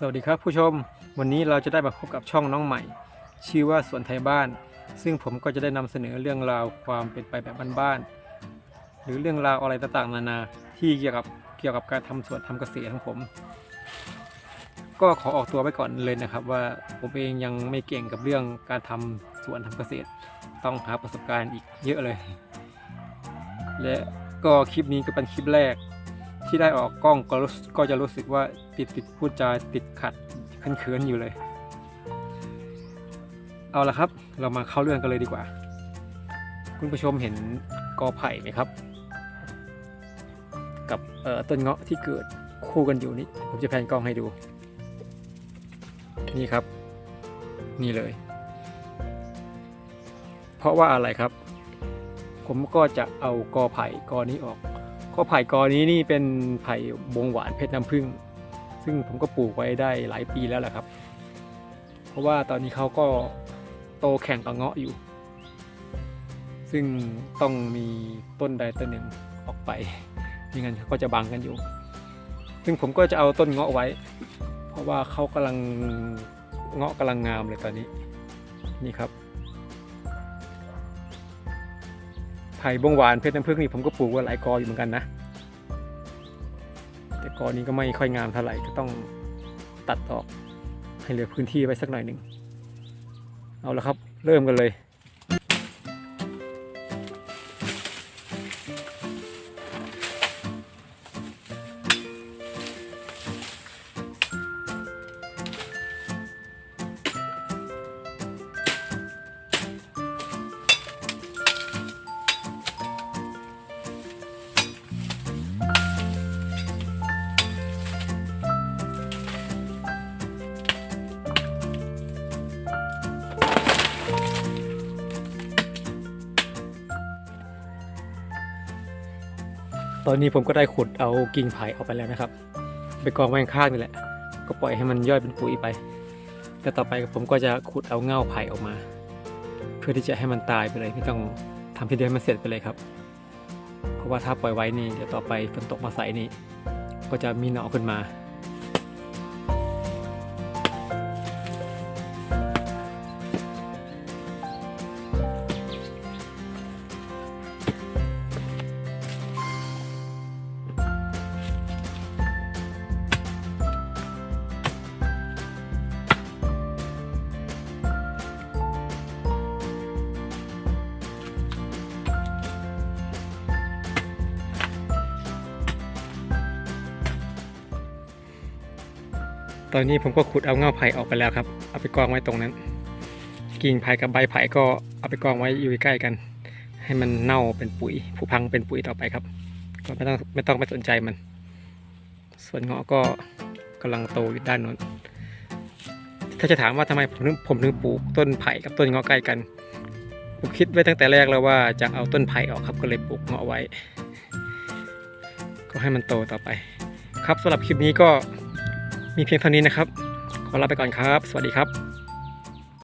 สวัสดีครับผู้ชม วันนี้เราจะได้มาพบกับช่องน้องใหม่ ชื่อว่าสวนไทยบ้าน ซึ่งผมก็จะได้นำเสนอเรื่องราวความเป็นไปแบบบ้านๆหรือเรื่องราวอะไรต่างๆนานา ที่เกี่ยวกับเกี่ยวกับการทำสวนทำเกษตรของผม ก็ขอออกตัวไว้ก่อนเลยนะครับ ว่าผมเองยังไม่เก่งกับเรื่องการทำสวนทำเกษตร ต้องหาประสบการณ์อีกเยอะเลย และก็คลิปนี้ก็เป็นคลิปแรก ที่ได้ออกกล้องก็รู้ก็จะรู้สึกว่าติดติดพูดจาติดขัดเขินๆอยู่เลย เอาละครับ เรามาเข้าเรื่องกันเลยดีกว่า คุณผู้ชมเห็นกอไผ่ไหมครับ กับเอ่อต้นเงาะที่เกิดคู่กันอยู่นี่ผมจะแพนกล้องให้ดู นี่ครับ นี่เลย เพราะว่าอะไรครับ ผมก็จะเอากอไผ่กอนี้ออก ก็ไผ่กอนี้นี่เป็นไผ่บงหวานเพชรน้ำผึ้งซึ่งผมก็ปลูกไว้ได้หลายปีแล้วแหละครับ เพราะว่าตอนนี้เขาก็โตแข่งกับเงาะอยู่ ซึ่งต้องมีต้นใดต้นหนึ่งออกไปไม่งั้นเขาก็จะบังกันอยู่ ซึ่งผมก็จะเอาต้นเงาะไว้ เพราะว่าเขากำลังเงาะกำลังงามเลยตอนนี้นี่ครับ ไผ่บงหวานเพชรน้ำผึ้งนี่ผมก็ปลูกไว้หลายกออยู่เหมือนกันนะ แต่กอนี้ก็ไม่ค่อยงามเท่าไหร่ก็ต้องตัดออกให้เหลือพื้นที่ไว้สักหน่อยหนึ่งเอาละครับ เริ่มกันเลย ตอนนี้ผมก็ได้ขุดเอากิ่งไผ่ออกไปแล้วนะครับ ไปกองไว้ข้างนี่แหละ ก็ปล่อยให้มันย่อยเป็นปุ๋ยไป แต่ต่อไปผมก็จะขุดเอาเง่าไผ่ออกมา เพื่อที่จะให้มันตายไปเลยไม่ต้องทำทีเดียวให้มันเสร็จไปเลยครับ เพราะว่าถ้าปล่อยไว้นี่เดี๋ยวต่อไปฝนตกมาใส่นี่ก็จะมีหนอขึ้นมา ตอนนี้ผมก็ขุดเอาเงาไผ่ออกไปแล้วครับ เอาไปกองไว้ตรงนั้น กิ่งไผ่กับใบไผ่ก็เอาไปกองไว้อยู่ใกล้กัน ให้มันเน่าเป็นปุ๋ยผุพังเป็นปุ๋ยต่อไปครับ ก็ไม่ต้องไม่ต้องไปสนใจมัน ส่วนเงาะก็กำลังโตอยู่ด้านโน้น ถ้าจะถามว่าทำไมผมถึงผมถึงปลูกต้นไผ่กับต้นเงาะใกล้กัน ผมคิดไว้ตั้งแต่แรกแล้วว่าจะเอาต้นไผ่ออกครับก็เลยปลูกเงาะไว้ ก็ให้มันโตต่อไป ครับสำหรับคลิปนี้ก็ มีเพียงเท่านี้นะครับ ขอลาไปก่อนครับ สวัสดีครับ